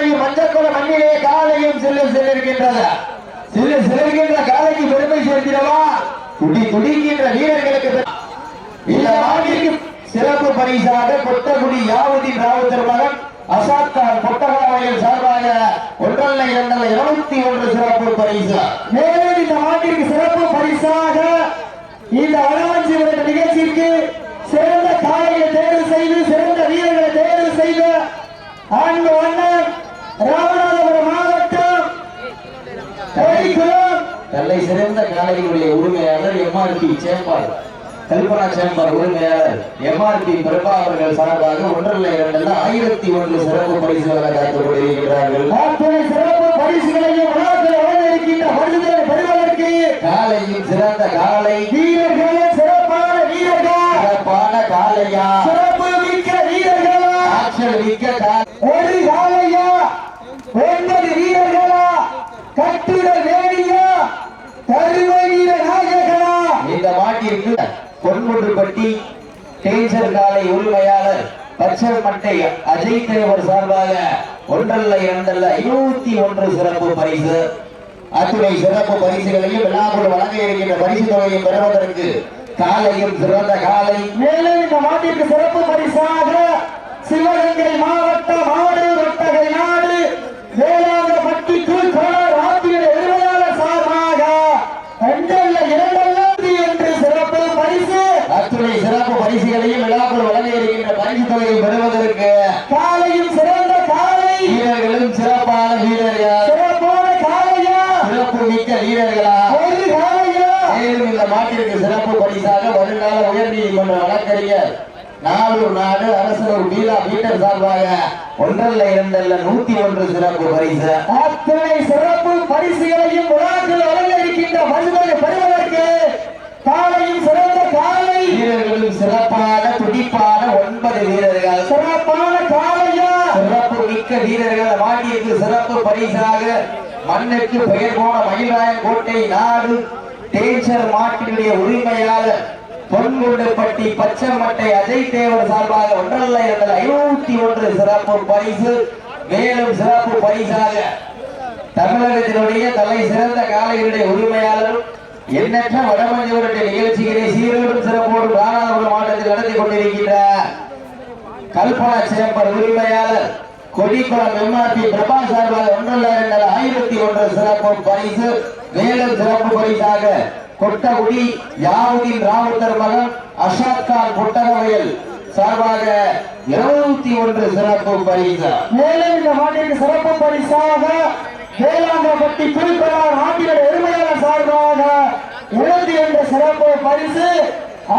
காலையும் மனைவி மஞ்சக்குள மண்ணிலே காலையும் செல்ல செல்லிருக்கின்றது செல்ல செல்கின்ற காலைக்கு பெருமை சேர்க்கிறவா துடி துடிக்கின்ற வீரர்களுக்கு இந்த நாட்டிற்கு சிறப்பு பரிசாக கொட்டகுடி யாவதின் ராவுத்தர் மகன் அசாத் கான் கொட்டகாவையில் சார்பாக ஒன்றல்ல இரண்டல்ல இருபத்தி ஒன்று சிறப்பு பரிசு. மேலும் இந்த மாட்டிற்கு சிறப்பு பரிசாக இந்த தலை சிறந்த காலையினுடைய உரிமையாளர் எம்ஆர்பி சேம்பார். கல்பனா சேம்பார் உரிமையாளர் எம்ஆர்பி பிரபா அவர்கள் சார்பாக ஒன்றரை இரண்டல்ல ஆயிரத்தி ஒன்று சிறப்பு பரிசுகளை காத்துக் கொண்டிருக்கிறார்கள். சிறப்பு பரிசுகளையும் காலையின் சிறந்த காலை. வீரர்களே சிறப்பான வீரர்கள். சிறப்பான காலையா? சிறப்பு மிக்க வீரர்களா. ஆற்றல் மிக்க காலை. ஒரு காலையா ஒன்பது வீரர்களா கட்டுட வேடியா கருமை வீர நாயகனா இந்த மாட்டிற்கு பொன்முன்றுப்பட்டி டேஞ்சர் காலை உரிமையாளர் பச்சை மட்டை அஜய் தலைவர் சார்பாக ஒன்றல்ல இரண்டல்ல இருபத்தி ஒன்று சிறப்பு பரிசு. அத்துணை சிறப்பு பரிசுகளையும் விழாக்குள் வழங்க இருக்கின்ற பரிசு தொகையை பெறுவதற்கு காலையும் சிறந்த காலை. மேலும் இந்த மாட்டிற்கு சிறப்பு பரிசாக சிவகங்கை மாவட்ட மாடூர் ஒட்டகை நாடு வேளாங்கப்பட்டி தூக்கோளர் ஆத்திர உரிமையாளர் சார்பாக அஞ்சல்ல இரண்டல்ல என்று சிறப்பு பரிசு அத்துணை சிறப்பு பரிசுகளையும் விழாக்குள் வழங்க இருக்கின்ற பரிசு தொகையை பெறுவதற்கு காலையும் சிறந்த காலை. வீரர்களும் சிறப்பான வீரர்கள்? சிறப்பான காலையா? சிறப்பு மிக்க வீரர்களா? ஒரு காலையா? மேலும் இந்த மாட்டிற்கு சிறப்பு பரிசாக வருங்கால உயர்நீதிமன்ற வழக்கறிஞர் நாளூர் நாடு அரசர் பீலா பீட்டர் சார்பாக ஒன்றல்ல இரண்டல்ல நூத்தி ஒன்று சிறப்பு பரிசு. அத்தனை சிறப்பு பரிசுகளையும் விழாக்கள் வழங்க இருக்கின்ற மனிதனை பெறுவதற்கு காலையும் சிறந்த காலை வீரர்களும் சிறப்பான துடிப்பான ஒன்பது வீரர்கள் சிறப்பான காலையா சிறப்பு மிக்க வீரர்கள் வாங்கியது சிறப்பு பரிசாக மண்ணுக்கு பெயர் போன மயிலாயன் கோட்டை நாடு டேஞ்சர் மாட்டினுடைய உரிமையாளர் பொன்குண்டுப்பட்டி பச்சைமட்டை அஜய் தேவர் சார்பாக ஒன்றல்ல இரண்டல் ஐநூத்தி ஒன்று சிறப்பு பரிசு. மேலும் சிறப்பு பரிசாக தமிழகத்தினுடைய தலை சிறந்த காலையினுடைய உரிமையாளரும் எண்ணற்ற வடமஞ்சவருடைய நிகழ்ச்சிகளை சீரோடும் சிறப்போடும் ராணாபுரம் மாவட்டத்தில் நடத்தி கொண்டிருக்கின்ற கல்பனா சேம்பர் உரிமையாளர் கொடிக்குளம் எம்ஆர்பி பிரபா சார்பாக ஒன்றல்ல இரண்டல் ஆயிரத்தி ஒன்று சிறப்பு பரிசு. மேலும் சிறப்பு பரிசாக கொட்டகுடி யாவுதீன் ராவுத்தர் மகன் அஷாத் கான் கொட்டகவையில் சார்பாக இருபத்தி ஒன்று சிறப்பு பரிசு. மேலும் இந்த மாட்டிற்கு சிறப்பு பரிசாக வேளாங்கப்பட்டி குறிப்பிடார் நாட்டினுடைய எருமையாளர் சார்பாக இருபத்தி என்ற சிறப்பு பரிசு.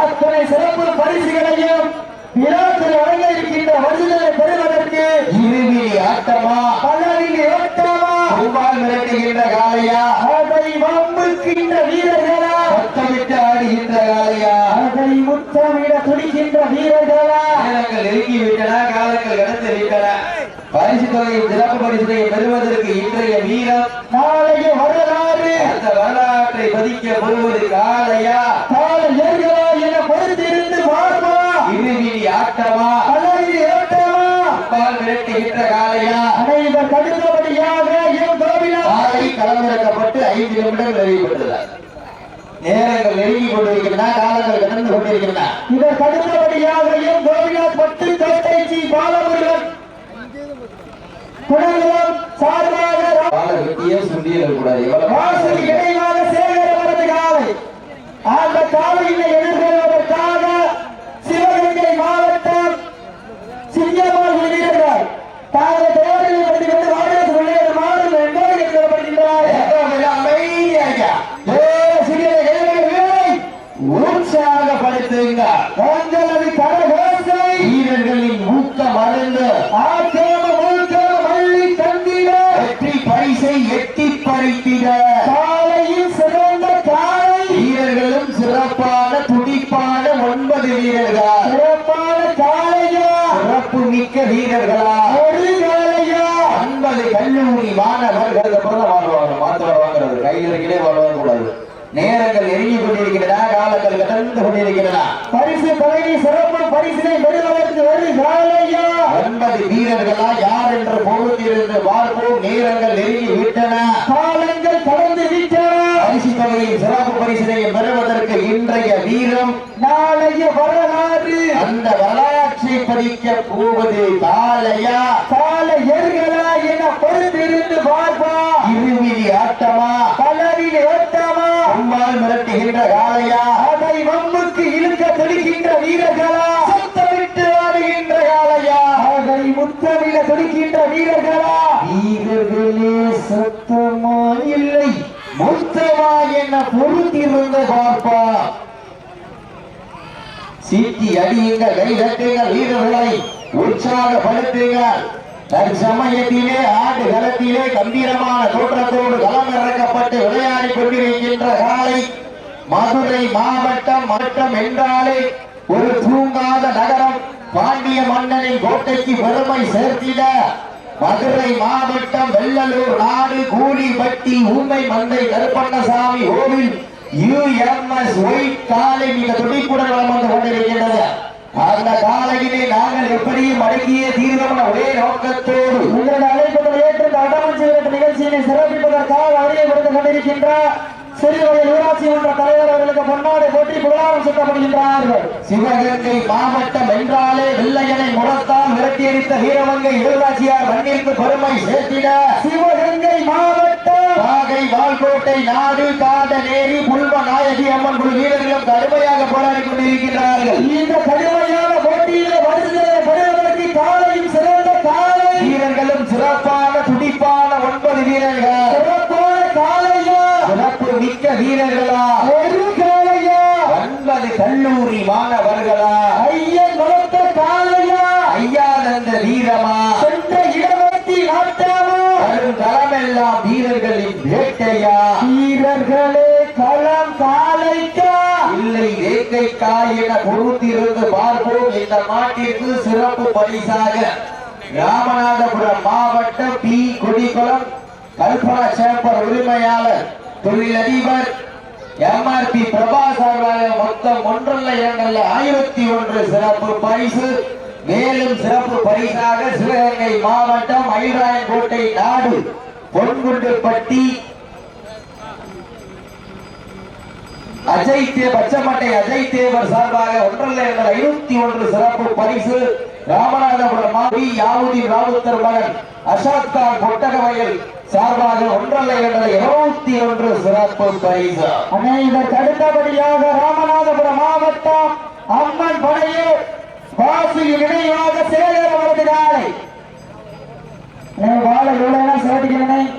அத்தனை சிறப்பு பரிசுகளையும் விழாக்கள் வழங்க இருக்கின்ற வருஷங்களை பெறுவதற்கு இருவிழி ஆட்டமா? பலரில் ஏற்றமா? ரூபாய் மிரட்டுகின்ற காளையா? அதை வம்புக்கின்ற வீரர்களா? சத்தமிட்டு ஆடுகின்ற காளையா? அதை முத்தமிட துடிக்கின்ற வீரர்களா? நேரங்கள் நெருங்கி விட்டன காலங்கள் கடந்து விட்டன பரிசு தொகையும் சிறப்பு பரிசு தொகையை பெறுவதற்கு இன்றைய வீரம் நாளைய வரலாறு. அந்த வரலாற்றை பதிக்க பெறுவது காளையா? கால ஆட்டமா பலரில் ஏற்றமா அப்பால் மிரட்டுகின்ற காளையா? அனைவர் தடுத்தபடியாக எம் கோவிலா காலை களமிறக்கப்பட்டு ஐந்து நிமிடங்கள் நிறைவுபட்டது நேரங்கள் நெருங்கி கொண்டிருக்கின்றன காலங்கள் கடந்து கொண்டிருக்கின்றன. இவர் தடுத்தபடியாக எம் கோவிலா பட்டு கோட்டை சி பாலமுருகன். குணங்குளம் சார்பாக கால வெட்டியே சுண்டியல் கூடாது எவ்வளவு வாசல் இடையாக சேகரவரது காலை. அந்த காலையினை எதிர்கொள்வதற்காக தாங்கள் தேவையை பற்றி கொண்டு வாடியது உள்ளே மாறும் என்பதை சொல்லப்படுகின்றார் அமைதியாக கையில் கீழே வாழ்வாங்க கூடாது நேரங்கள் நெருங்கி கொண்டிருக்கின்றன காலங்கள் கடந்து கொண்டிருக்கின்றன. பரிசு தலைவி சிறப்பு பரிசினை பெறுவதற்கு ஒரு காளையா ஒன்பது வீரர்களா யார் என்று பொறுத்திருந்து பார்ப்போம். நேரங்கள் நெருங்கி விட்டன. காலங்கள் கடந்து விட்டன. பரிசு தொகையின் சிறப்பு பரிசினையும் பெறுவதற்கு இன்றைய வீரம் நாளைய வரலாறு. அந்த வரலாற்றை பதிக்க போவது காலையா? கால எர்களா என பொறுத்திருந்து பார்ப்பா இருவிழி ஆட்டமா? மிரட்டுகின்ற காலையா அதை வம்புக்கு இழுக்க துடிக்கின்ற வீரர்களா? சத்தமிட்டு ஆடுகின்ற காலையா அதை முத்தமிழ துடிக்கின்ற வீரர்களா? வீரர்களே சத்தமா இல்லை. மொத்தமா என்ன பொறுத்திருந்து பார்ப்பா. சீட்டி அடியுங்கள் கை தட்டுங்கள் வீரர்களை உற்சாகப்படுத்துங்கள் தற்சமயத்திலே ஆடு களத்திலே கம்பீரமான தோற்றத்தோடு களம் இறக்கப்பட்டு விளையாடி கொண்டிருக்கின்ற காலை மதுரை மாவட்டம் மாவட்டம் என்றாலே ஒரு தூங்காத நகரம். பாண்டிய மன்னனின் கோட்டைக்கு பெருமை சேர்த்திட மதுரை மாவட்டம் வெள்ளலூர் நாடு கூலிப்பட்டி ஊமை மந்தை கருப்பண்ணசாமி கோவில் யுஎம்எஸ் ஒயிட் காலை மிக துடிப்புடன் வலம் வந்து கொண்டிருக்கின்றது. அந்த காலையிலே நாங்கள் எப்படியும் அடங்கிய தீர்வம் ஒரே நோக்கத்தோடு உங்களது அழைப்புகளை ஏற்று இந்த அடமஞ்சி நிகழ்ச்சியினை சிறப்பிப்பதற்காக அறியப்படுத்திக் கொண்டிருக்கின்ற சிறுவயல் ஊராட்சி மன்ற தலைவர் அவர்களுக்கு பொன்னாடு போற்றி புகழாரம் சுட்டப்படுகின்றார்கள். சிவகங்கை மாவட்டம் என்றாலே வெள்ளையனை முரத்தால் விரட்டியடித்த வீரமங்கை ஊராட்சியார் மண்ணிற்கு பெருமை சேர்த்திட. சிவகங்கை மாவட்டம். பாகை வால்கோட்டை நாடு காடநேரி புல்வ நாயகி அம்மன் குழு வீரர்களும் கடுமையாக போராடி கொண்டிருக்கிறார்கள் இல்லை காய் என பொறுத்திருந்து பார்ப்போம் இந்த மாட்டிற்கு சிறப்பு பரிசாக. ராமநாதபுரம் மாவட்டம் பி. குடிக்குளம் கல்பனா சேம்பர் உரிமையாளர் தொழிலதிபர் எம்ஆர்பி பிரபா சார்பாக மொத்தம் ஒன்றல்ல இரண்டல்ல ஆயிரத்தி ஒன்று சிறப்பு பரிசு. மேலும் சிறப்பு பரிசாக சிவகங்கை மாவட்டம் ஐராயன்கோட்டை நாடு பொன்குண்டுப்பட்டி அஜய் தேவ் பச்சமட்டை அஜய் தேவர் சார்பாக ஒன்றல்ல எங்கள் ஐநூத்தி ஒன்று சிறப்பு பரிசு. ராமநாதபுரம் மாவி யாவுதி ராவுத்தர் மகன் அஷாத் கான் கொட்டகவயல் சார்பாக ஒன்றல்ல எங்கள் இருநூத்தி ஒன்று சிறப்பு பரிசு. அண்ணே இதற்கு அடுத்தபடியாக ராமநாதபுரம் மாவட்டம் அம்மன் படையே வாசியின் நினைவாக சேகர் அவரது காலை வாழை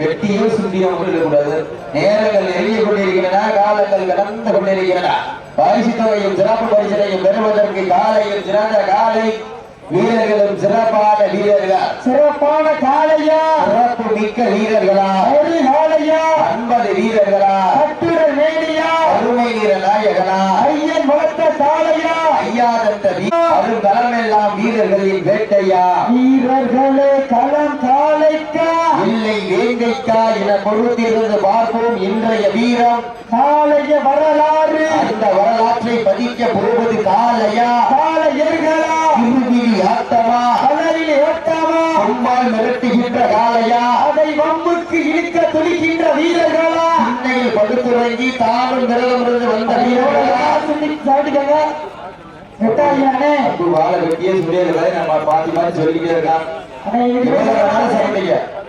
வெட்டியோ சுண்டியோ கூடாது நேரங்கள் நெருங்கி கொண்டிருக்கின்றன காலங்கள் கடந்து கொண்டிருக்கின்றன. பரிசு தொகையும் சிறப்பு பரிசனையும் பெறுவதற்கு காலையும் சிறந்த காலை வீரர்களும் சிறப்பான வீரர்கள். சிறப்பான காலையா? சிறப்பு மிக்க வீரர்களா? ஒரு காலையா? ஐம்பது வீரர்களா? கட்டுடல் மேடியா அருமை வீர நாயகனா? ஐயன் வளர்த்த காலையா ஐயாதந்த வரும் களமெல்லாம் வீரர்களின் வேட்டையா? வீரர்களே களம் காலைக்கா வேங்கைக்கா என பொறுத்திருந்து பார்ப்போம் இன்றைய வீரம். காலைய வரலாறு. அந்த வரலாற்றை பதிக்க போவது காலையா காலையர்களா இருவிழி ஆட்டமா? கடலில் ஓட்டமா? அம்மாள் மிரட்டுகின்ற காலையா அதை வம்புக்கு இழுக்க துடிக்கின்ற வீரர்களா? இன்னையில் படுத்துறங்கி தானும் விரதமிருந்து வந்த வீரர்களா? சாப்பிட்டுக்கங்க. வாழ வெட்டியே சொல்லியிருக்காரு நம்ம பாத்தி மாதிரி சொல்லிக்கிட்டே இருக்கான். எவ்வளவு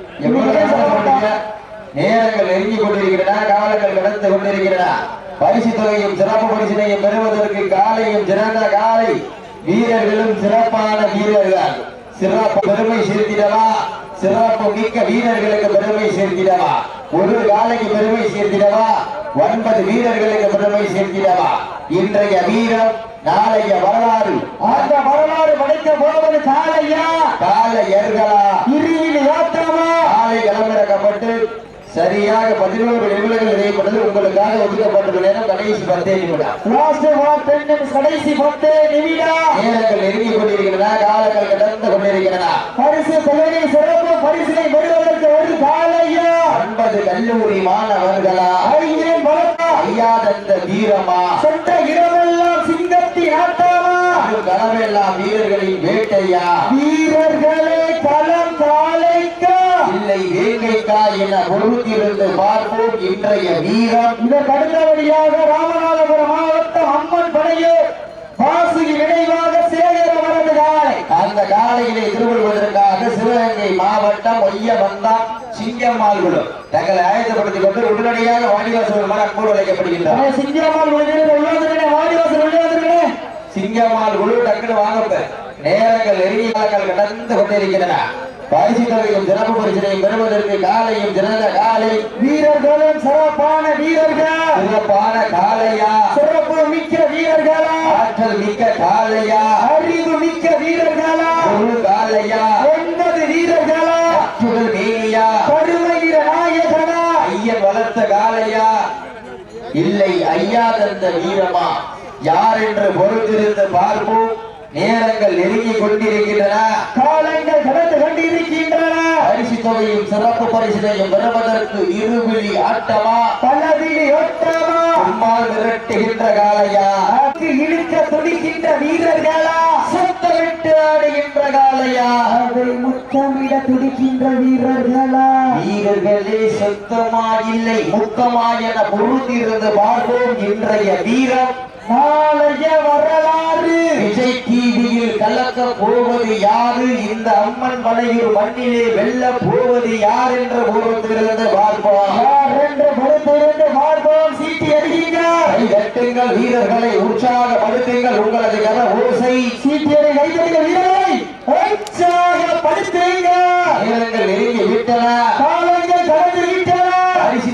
நேரங்கள் நெருங்கி கொண்டிருக்கின்றன காலங்கள் கடந்து கொண்டிருக்கின்றன. பரிசு தொகையும் சிறப்பு பரிசினையும் பெறுவதற்கு காலையும் சிறந்த காலை. வீரர்களும் சிறப்பான வீரர்கள். சிறப்பு பெருமை சேர்த்திடவா? சிறப்பு மிக்க வீரர்களுக்கு பெருமை சேர்த்திடவா? ஒரு காலைக்கு பெருமை சேர்த்திடவா? ஒன்பது வீரர்களுக்கு பெருமை சேர்த்திடவா? இன்றைய வீரம் நாளைய வரலாறு. அந்த வரலாறு படைக்க போவது காலையா? கால ஏர்களா இருவில் ஓட்டமா காலை களமிறக்கப்பட்டு சரியாக பதினோரு நிமிடங்கள் நிறைவுபட்டது உங்களுக்காக ஒதுக்கப்பட்டுள்ள நேரம் கடைசி பத்தே நிமிடம். கடைசி பத்து நிமிடம். நேரங்கள் நெருங்கிக் கொண்டிருக்கின்றன காலங்கள் கடந்து கொண்டிருக்கின்றன. பரிசு தொகையை சிறப்பு பரிசினை பெறுவதற்கு ஒரு காலையா ஒன்பது கல்லூரி மாணவர்களா? ஐயன் வளர்த்தா ஐயாதந்த வீரமா? சொந்த இடமெல்லாம் சிங்கத்தின் ஆட்டமா? களமெல்லாம் வீரர்களின் வேட்டையா? வீரர்களே களம் இல்லை வேங்கைக்கா என பொறுத்திருந்து பார்ப்போம் இன்றைய வீரம். இதற்கு அடுத்தபடியாக ராமநாதபுரம் மாவட்டம் அம்மன் படையே வாசுகி நினைவாக சேகர வரது காலை. அந்த காலையிலே திருவள்ளுவதற்காக சிவகங்கை மாவட்டம் ஒய்யபந்தம் சிங்கம்மாள்குளம். தங்களை ஆயத்தப்படுத்திக் கொண்டு உடனடியாக மன அன்போடு அழைக்கப்படுகின்றார். சிங்கம்மாள் உள்ளாதிரனே சிங்கம்மாள் குழு டக்குனு வாங்கப்ப நேரங்கள் நெருங்கிய காலங்கள் கடந்து கொண்டிருக்கின்றன. பரிசு தொகையும் சிறப்பு பரிசினையும் பெறுவதற்கு காலையும் சிறந்த காலை. வீரர்களும் சிறப்பான வீரர்கள்? சிறப்பான காலையா? சிறப்பு மிக்க வீரர்களா? ஆற்றல் மிக்க காலையா? அறிவு மிக்க வீரர்களா? ஒரு காலையா? ஒன்பது வீரர்களா? சுடல் மேனியா? கருமை வீர நாயகனா? ஐயன் வளர்த்த காலையா? இல்லை ஐயா தந்த வீரமா? யார் என்று பொறுத்திருந்து பார்ப்போம். நேரங்கள் நெருங்கிக் கொண்டிருக்கின்றன. காலங்கள் கடந்து கொண்டிருக்கின்றன. பரிசு தொகையும் சிறப்பு பரிசினையும் பெறுவதற்கு இருவிழி ஆட்டமா? பலவிழி ஒட்டமா அம்மாள் விரட்டுகின்ற காலையா இழுக்க துடிக்கின்ற வீரர்களா? சுத்தமிட்டு ஆடுகின்ற காலையா அதை முத்தமிட துடிக்கின்ற வீரர்களா? வீரர்களே சொத்தமா இல்லை முத்தமா என பொருந்திருந்து பார்ப்போம் இன்றைய வீரம். நாளைய வரலாறு. விஜய் டிவியில் கலக்க போவது யாரு? இந்த அம்மன் மலையூர் மண்ணிலே வெல்ல போவது யார் என்ற பூர்வத்திலிருந்து பார்ப்போம் யார் என்று பொறுத்திருந்து பார்ப்போம் சீட்டி அடிக்கிறார் வீரர்களை உற்சாகப்படுத்துங்கள் உங்களது கன ஓசை. சீட்டியரை கைதடிக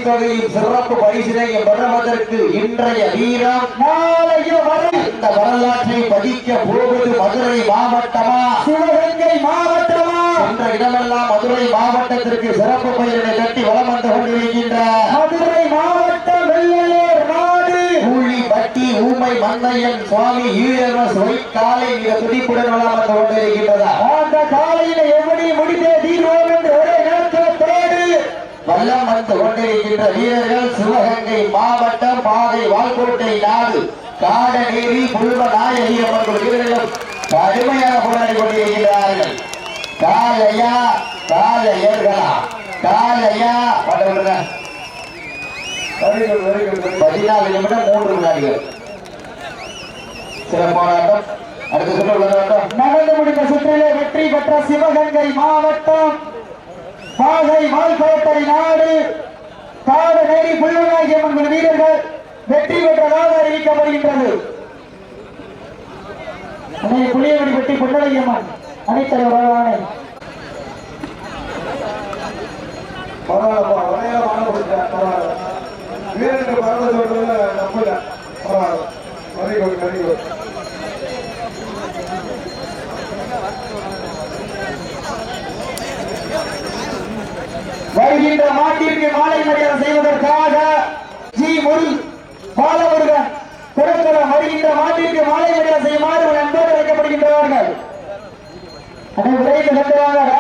பரிசு தொகையும் சிறப்பு பரிசினையும் பெறுவதற்கு இன்றைய வீரம் நாளைய வரை இந்த வரலாற்றை பதிக்க போவது மதுரை மாவட்டமா? சிவகங்கை மாவட்டமா? என்ற இடமெல்லாம் மதுரை மாவட்டத்திற்கு சிறப்பு பெயரினை கட்டி வளம் வந்து கொண்டிருக்கின்ற மதுரை மாவட்டம் வெள்ளையர் நாடு. ஊழி பட்டி ஊமை மன்னையன் சுவாமி யூஎன்எஸ் ஒயிட் காலை மிக துடிப்புடன் வளம் வந்து கொண்டிருக்கின்றதா. அந்த காலையில எப்படி முடிந்தே வல்லம் வந்து கொண்டிருக்கின்ற வீரர்கள் சிவகங்கை மாவட்டம் பாதை வால்கோட்டை நாடு காடநேரி குழும நாயகி அவர்கள் வீரர்களும் கடுமையாக போராடி கொண்டிருக்கிறார்கள் காலையா காலையர்களா காலையா பதினாலு நிமிடம் மூன்று வினாடிகள். சிறப்பான ஆட்டம் அடுத்த சுற்று நடந்து முடிந்த சுற்றிலே வெற்றி பெற்ற சிவகங்கை மாவட்டம். பாகை வால்கோட்டை நாடு. காடு நேரி புல்வநாயகி அம்மன் வீரர்கள் வெற்றி பெற்றதாக அறிவிக்கப்படுகின்றது. அன்னை பெட்டி வெட்டி பொன்னலையம்மன் அனைத்தலைவர் ஆணை பரவாயில்லப்பா வரையில வாங்க கொடுத்தேன் பரவாயில்ல. வீரனுக்கு பரவாயில்ல நம்பல பரவாயில்ல. வெரி குட் வெரி குட் வருகின்ற மாட்டிற்கு மாலை மரியாதை செய்வதற்காக ஜி முருள் பாலமுருகன் குரக்கலம் வருகின்ற மாட்டிற்கு மாலை மரியாதை செய்யுமாறு நண்பர்கள் அழைக்கப்படுகின்றார்கள். அதை விரைந்து சென்றாங்க